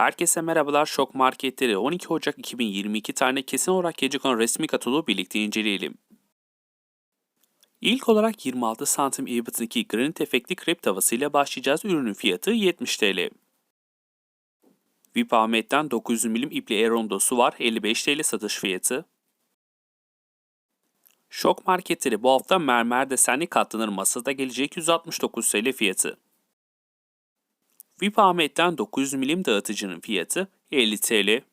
Herkese merhabalar Şok Marketleri 12 Ocak 2022 tane kesin olarak gelecek olan resmi kataloğu birlikte inceleyelim. İlk olarak 26 santim ebatındaki granit efektli krep tavası ile başlayacağız. Ürünün fiyatı 70 TL. VIP Ahmet'ten 900 milim ipli erondosu var 55 TL satış fiyatı. Şok Marketleri bu hafta mermer desenli katlanır masada gelecek 169 TL fiyatı. VIP Ahmet'ten 900 milim dağıtıcının fiyatı 50 TL.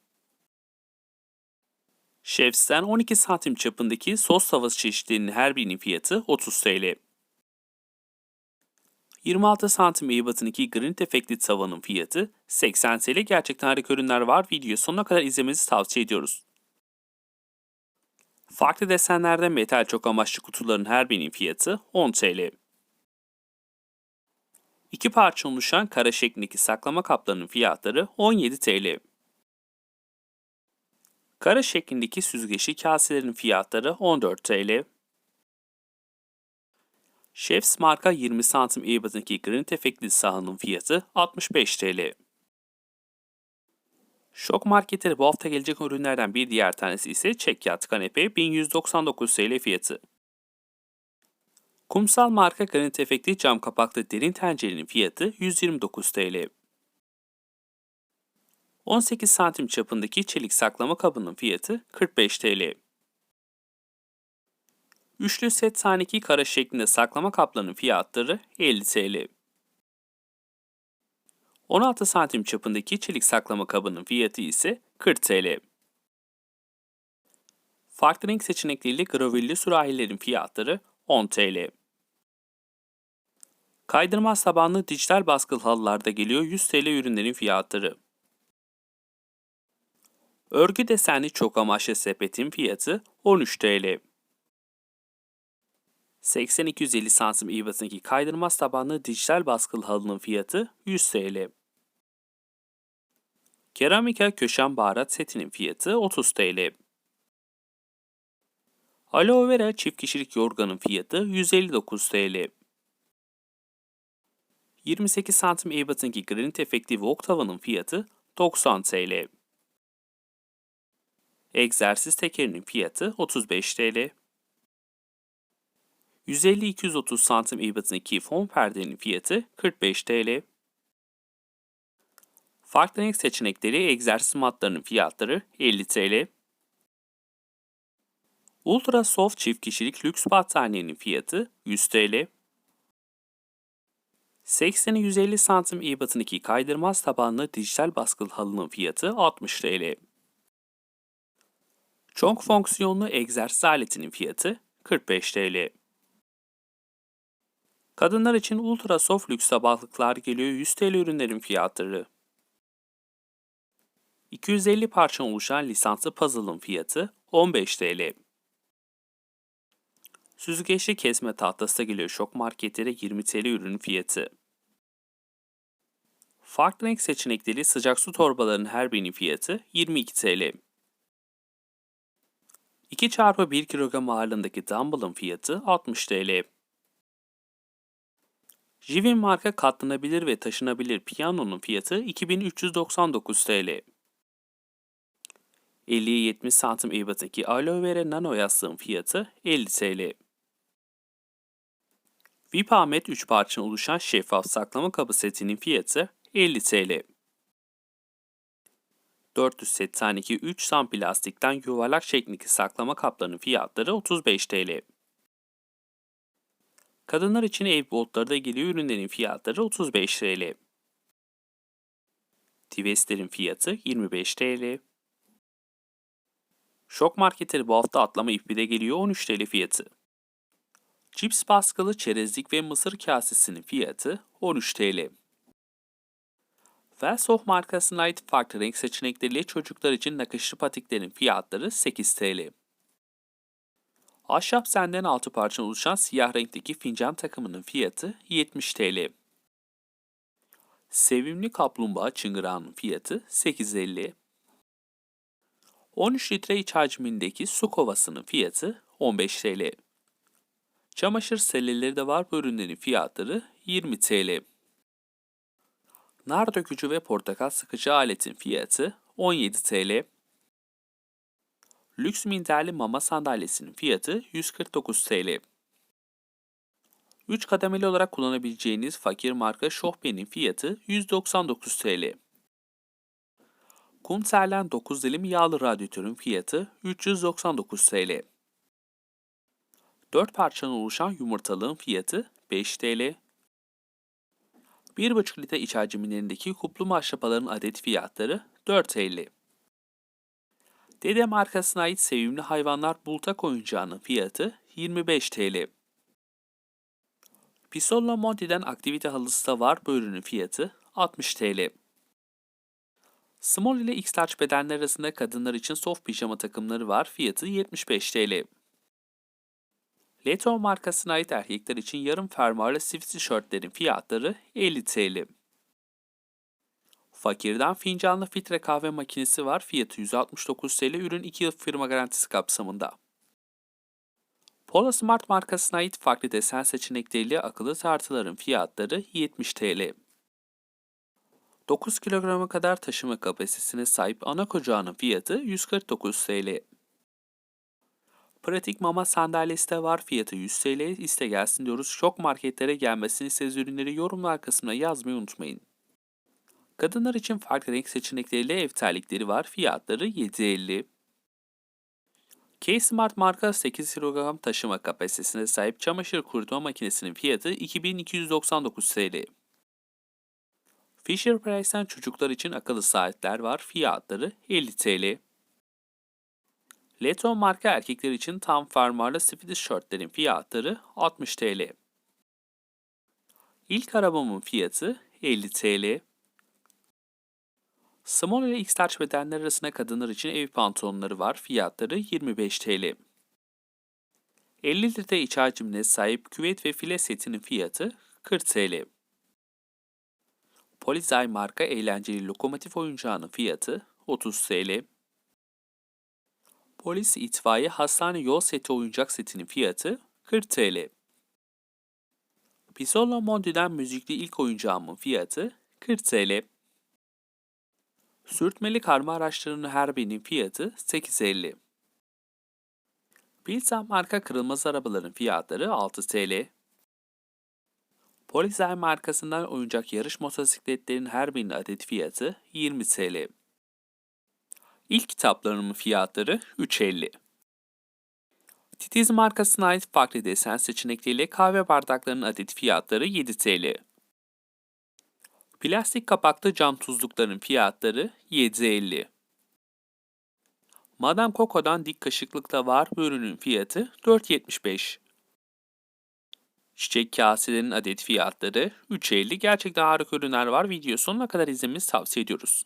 Chefs'ten 12 santim çapındaki sos tavası çeşitlerinin her birinin fiyatı 30 TL. 26 santim ebatındaki granit efektli tavanın fiyatı 80 TL. Gerçekten harika ürünler var. Videoyu sonuna kadar izlemenizi tavsiye ediyoruz. Farklı desenlerde metal çok amaçlı kutuların her birinin fiyatı 10 TL. İki parça oluşan kara şeklindeki saklama kaplarının fiyatları 17 TL. Kara şeklindeki süzgeçli kaselerin fiyatları 14 TL. Chefs marka 20 santim ebatındaki granit efektli sahanın fiyatı 65 TL. Şok marketleri bu hafta gelecek ürünlerden bir diğer tanesi ise çek yat kanepe 1199 TL fiyatı. Kumsal marka granit efektli cam kapaklı derin tencerenin fiyatı 129 TL. 18 santim çapındaki çelik saklama kabının fiyatı 45 TL. Üçlü set taneki kara şeklinde saklama kaplarının fiyatları 50 TL. 16 santim çapındaki çelik saklama kabının fiyatı ise 40 TL. Farklı renk seçenekleriyle gravilli sürahilerin fiyatları 10 TL. Kaydırmaz tabanlı dijital baskılı halılarda geliyor 100 TL ürünlerin fiyatları. Örgü desenli çok amaçlı sepetin fiyatı 13 TL. 80-250 santim ebatındaki kaydırmaz tabanlı dijital baskılı halının fiyatı 100 TL. Keramika köşen baharat setinin fiyatı 30 TL. Aloe vera çift kişilik yorganın fiyatı 159 TL. 28 santim ebatındaki granit efekti wok tavanın fiyatı 90 TL. Egzersiz tekerinin fiyatı 35 TL. 150-230 santim ebatındaki fon perdenin fiyatı 45 TL. Farklı renk seçenekleri egzersiz matlarının fiyatları 50 TL. Ultra Soft çift kişilik lüks battaniyenin fiyatı 100 TL. 80'e 150 santim ebatındaki kaydırmaz tabanlı dijital baskılı halının fiyatı 60 TL. Çok fonksiyonlu egzersiz aletinin fiyatı 45 TL. Kadınlar için ultra soft lüks sabahlıklar geliyor 100 TL ürünlerin fiyatları. 250 parça oluşan lisanslı puzzle'ın fiyatı 15 TL. Süzgeçli kesme tahtası geliyor şok marketlere 20 TL ürün fiyatı. Farklı renk seçenekleri sıcak su torbalarının her birinin fiyatı 22 TL. 2 çarpı 1 kilogram ağırlığındaki dumbbell'ın fiyatı 60 TL. Jivin marka katlanabilir ve taşınabilir piyanonun fiyatı 2399 TL. 50'ye 70 santim ebatındaki aloe vera nano yastığın fiyatı 50 TL. VIP Ahmet 3 parçadan oluşan şeffaf saklama kabı setinin fiyatı 50 TL. 400 set taneki 3 sam plastikten yuvarlak şeklindeki saklama kaplarının fiyatları 35 TL. Kadınlar için ev botları da geliyor ürünlerin fiyatları 35 TL. Tivestlerin fiyatı 25 TL. Şok marketleri bu hafta atlama ipi de geliyor 13 TL fiyatı. Cips baskılı çerezlik ve mısır kasesinin fiyatı 13 TL. Velsoft markasına ait farklı renk seçenekleriyle çocuklar için nakışlı patiklerin fiyatları 8 TL. Ahşap senden 6 parça oluşan siyah renkteki fincan takımının fiyatı 70 TL. Sevimli kaplumbağa çıngırağının fiyatı 8.50. 13 litre iç hacmindeki su kovasının fiyatı 15 TL. Çamaşır selleleri de var bu ürünlerin fiyatları 20 TL. Nar dökücü ve portakal sıkıcı aletin fiyatı 17 TL. Lüks minderli mama sandalyesinin fiyatı 149 TL. 3 kademeli olarak kullanabileceğiniz fakir marka Şohbe'nin fiyatı 199 TL. Kumterlen 9 dilim yağlı radyatörün fiyatı 399 TL. 4 parçadan oluşan yumurtalığın fiyatı 5 TL. 1,5 litre iç hacimlerindeki kuplu maşrapaların adet fiyatları 4.50. Dede markasına ait sevimli hayvanlar bultak oyuncağının fiyatı 25 TL. Pisolla Monti'den aktivite halısı da var bu ürünün fiyatı 60 TL. Small ile X-Large bedenler arasında kadınlar için soft pijama takımları var fiyatı 75 TL. Leto markasına ait erkekler için yarım fermuarlı sivit tişörtlerin fiyatları 50 TL. Fakir'den fincanlı filtre kahve makinesi var. Fiyatı 169 TL. Ürün 2 yıl firma garantisi kapsamında. Polo Smart markasına ait farklı desen seçenekleriyle akıllı tartıların fiyatları 70 TL. 9 kilograma kadar taşıma kapasitesine sahip ana kocağının fiyatı 149 TL. Pratik mama sandalyesi de var. Fiyatı 100 TL. İste gelsin diyoruz. Şok marketlere gelmesini istediğiniz ürünleri yorumlar kısmına yazmayı unutmayın. Kadınlar için farklı renk seçenekleriyle ev terlikleri var. Fiyatları 7.50. K-Smart marka 8 kilogram taşıma kapasitesine sahip çamaşır kurutma makinesinin fiyatı 2299 TL. Fisher Price'ten çocuklar için akıllı saatler var. Fiyatları 50 TL. Leton marka erkekler için tam fermuarlı sivil tişörtlerin fiyatları 60 TL. İlk arabamın fiyatı 50 TL. Small ile X-Large bedenler arasında kadınlar için ev pantolonları var. Fiyatları 25 TL. 50 litre iç hacimine sahip küvet ve file setinin fiyatı 40 TL. Polizay marka eğlenceli lokomotif oyuncağının fiyatı 30 TL. Polis itfaiye hastane yol seti oyuncak setinin fiyatı 40 TL. Pisola Mondi'den müzikli ilk oyuncağımın fiyatı 40 TL. Sürtmeli karma araçlarının her birinin fiyatı 8.50. Pilsen marka kırılmaz arabaların fiyatları 6 TL. Polizer markasından oyuncak yarış motosikletlerin her birinin adet fiyatı 20 TL. İlk kitaplarımın fiyatları 3.50. Titiz markasına ait farklı desen seçenekleriyle kahve bardaklarının adet fiyatları 7 TL. Plastik kapaklı cam tuzlukların fiyatları 7.50. Madame Coco'dan dik kaşıklıkta var bu ürünün fiyatı 4.75. Çiçek kaselerin adet fiyatları 3.50. Gerçekten harika ürünler var. Video sonuna kadar izlemenizi tavsiye ediyoruz.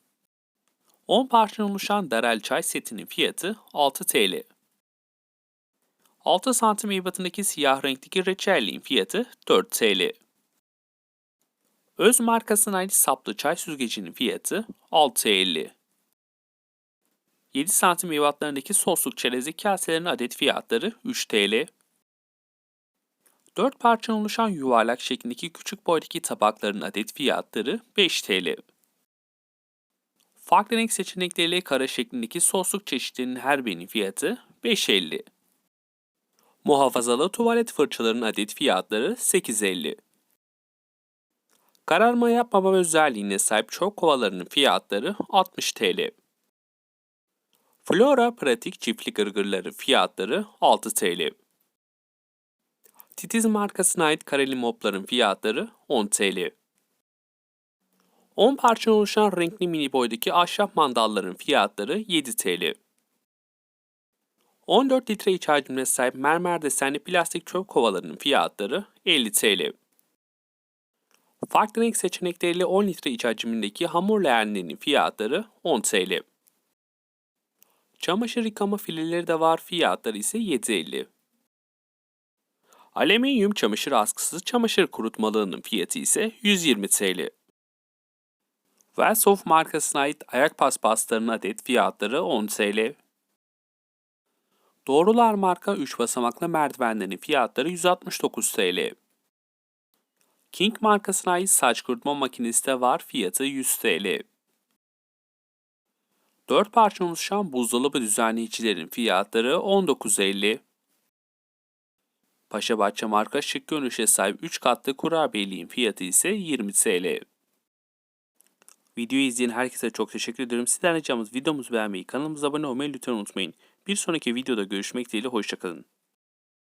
10 parçadan oluşan Darel çay setinin fiyatı 6 TL. 6 santim ebatındaki siyah renkteki reçelliğin fiyatı 4 TL. Öz markasına ait saplı çay süzgecinin fiyatı 6.50. 7 santim ebatlarındaki sosluk çerezlik kaselerin adet fiyatları 3 TL. 4 parçadan oluşan yuvarlak şeklindeki küçük boydaki tabakların adet fiyatları 5 TL. Farklı renk seçenekleriyle kara şeklindeki sosluk çeşitlerinin her birinin fiyatı 5.50. Muhafazalı tuvalet fırçalarının adet fiyatları 8.50. Kararma yapmama özelliğine sahip çok kovalarının fiyatları 60 TL. Flora pratik çiftlik gırgırları fiyatları 6 TL. Titiz markasına ait kareli mopların fiyatları 10 TL. 10 parça oluşan renkli mini boydaki ahşap mandalların fiyatları 7 TL. 14 litre iç hacmine sahip mermer desenli plastik çöp kovalarının fiyatları 50 TL. Farklı renk seçenekleriyle 10 litre iç hacmindeki hamur leğenlerinin fiyatları 10 TL. Çamaşır yıkama fileleri de var, fiyatları ise 7.50. Alüminyum çamaşır askısı çamaşır kurutmalığının fiyatı ise 120 TL. Velsoft markasına ait ayak paspaslarının adet fiyatları 10 TL. Doğrular marka 3 basamaklı merdivenlerin fiyatları 169 TL. King markasına ait saç kurutma makinesi de var. Fiyatı 100 TL. 4 parça oluşan buzdolabı düzenleyicilerin fiyatları 19.50. Paşabahçe marka şık görünüşe sahip 3 katlı kurabiyeliğin fiyatı ise 20 TL. Videoyu izleyen herkese çok teşekkür ederim. Sizden ricamız videomuzu beğenmeyi, kanalımıza abone olmayı lütfen unutmayın. Bir sonraki videoda görüşmek dileğiyle hoşçakalın.